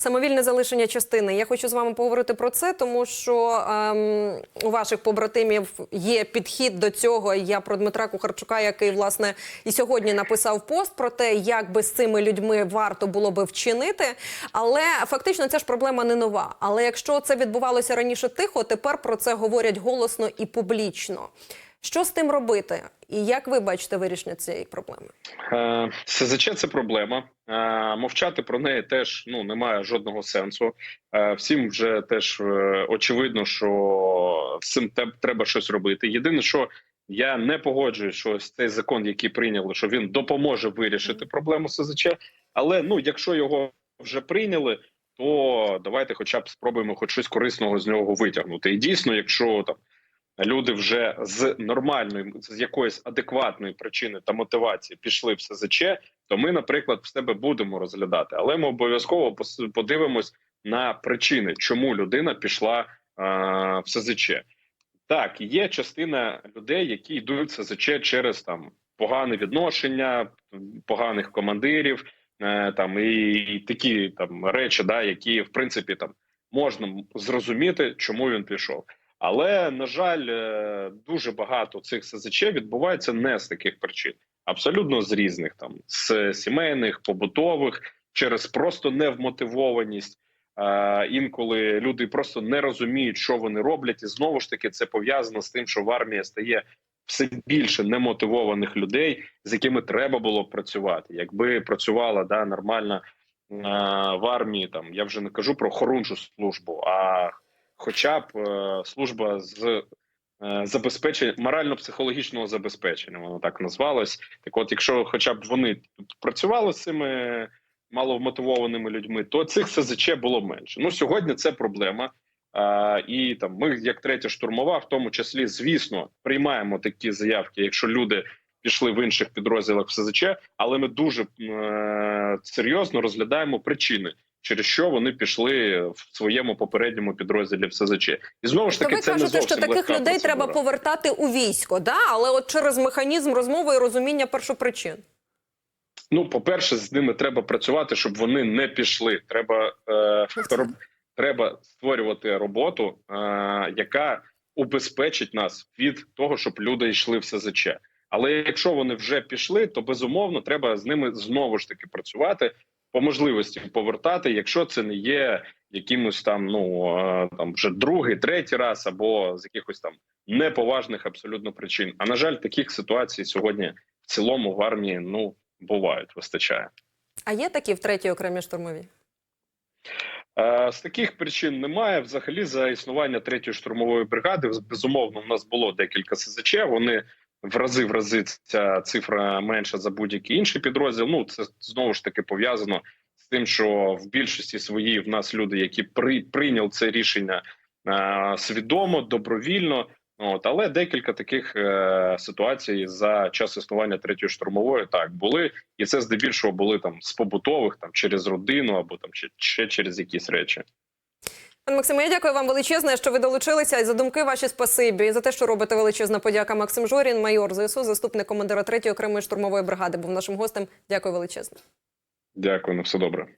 Самовільне залишення частини. Я хочу з вами поговорити про це, тому що ем, у ваших побратимів є підхід до цього. Я про Дмитра Кухарчука, який власне і сьогодні написав пост про те, як би з цими людьми варто було би вчинити. Але фактично ця ж проблема не нова. Але якщо це відбувалося раніше тихо, тепер про це говорять голосно і публічно. Що з тим робити? І як ви бачите вирішення цієї проблеми? Е, СЗЧ це проблема. Е, Мовчати про неї теж ну немає жодного сенсу. Е, Всім вже теж е, очевидно, що з цим треба щось робити. Єдине, що я не погоджуюсь, що ось цей закон, який прийняли, що він допоможе вирішити проблему СЗЧ. Але ну, якщо його вже прийняли, то давайте, хоча б спробуємо хоч щось корисного з нього витягнути. І дійсно, якщо там люди вже з нормальної, з якоїсь адекватної причини та мотивації пішли в СЗЧ, то ми, наприклад, в себе будемо розглядати, але ми обов'язково подивимось на причини, чому людина пішла а, в СЗЧ. Так, є частина людей, які йдуть в СЗЧ через там погане відношення, поганих командирів, е, там і, і такі там речі, да, які в принципі там можна зрозуміти, чому він пішов. Але на жаль, е, дуже багато цих СЗЧ відбувається не з таких причин, абсолютно з різних там з сімейних, побутових, через просто невмотивованість. Е, Інколи люди просто не розуміють, що вони роблять, і знову ж таки це пов'язано з тим, що в армії стає все більше немотивованих людей, з якими треба було працювати. Якби працювала да нормальна е, в армії, там я вже не кажу про хорунжу службу, а хоча б е, служба з е, забезпечення морально-психологічного забезпечення, воно так назвалось. Так, от, якщо хоча б вони працювали з цими маловмотивованими людьми, то цих СЗЧ було менше. Ну сьогодні це проблема. А, і там ми, як третя штурмова, в тому числі, звісно, приймаємо такі заявки, якщо люди пішли в інших підрозділах в СЗЧ, але ми дуже е, серйозно розглядаємо причини, через що вони пішли в своєму попередньому підрозділі в СЗЧ. І знову ж таки, ви це не зовсім що таких людей процедура. треба повертати у військо, да? але от через механізм розмови і розуміння першопричин. Ну, по-перше, з ними треба працювати, щоб вони не пішли. Треба, е, роб, треба створювати роботу, е, яка убезпечить нас від того, щоб люди йшли в СЗЧ. Але якщо вони вже пішли, то безумовно треба з ними знову ж таки працювати по можливості повертати, якщо це не є якимось там, ну е, там вже другий, третій раз, або з якихось там неповажних абсолютно причин. А на жаль, таких ситуацій сьогодні в цілому в армії ну бувають, вистачає. А є такі в третій окремій штурмовій? Е, З таких причин немає. Взагалі, за існування третьої штурмової бригади, безумовно, у нас було декілька СЗЧ. Вони в рази в рази ця цифра менша за будь-який інший підрозділ. Ну це знову ж таки пов'язано з тим, що в більшості своїй в нас люди, які при прийняли це рішення е, свідомо, добровільно. От, але декілька таких е, ситуацій за час існування третьої штурмової так були, і це здебільшого були там з побутових, там через родину або там ще, ще через якісь речі. Пане Максиме, я дякую вам величезне, що ви долучилися і за думки ваші спасибі, і за те, що робите величезна подяка. Максим Жорін, майор ЗСУ, заступник командира 3-ї окремої штурмової бригади, був нашим гостем. Дякую величезне. Дякую на все добре.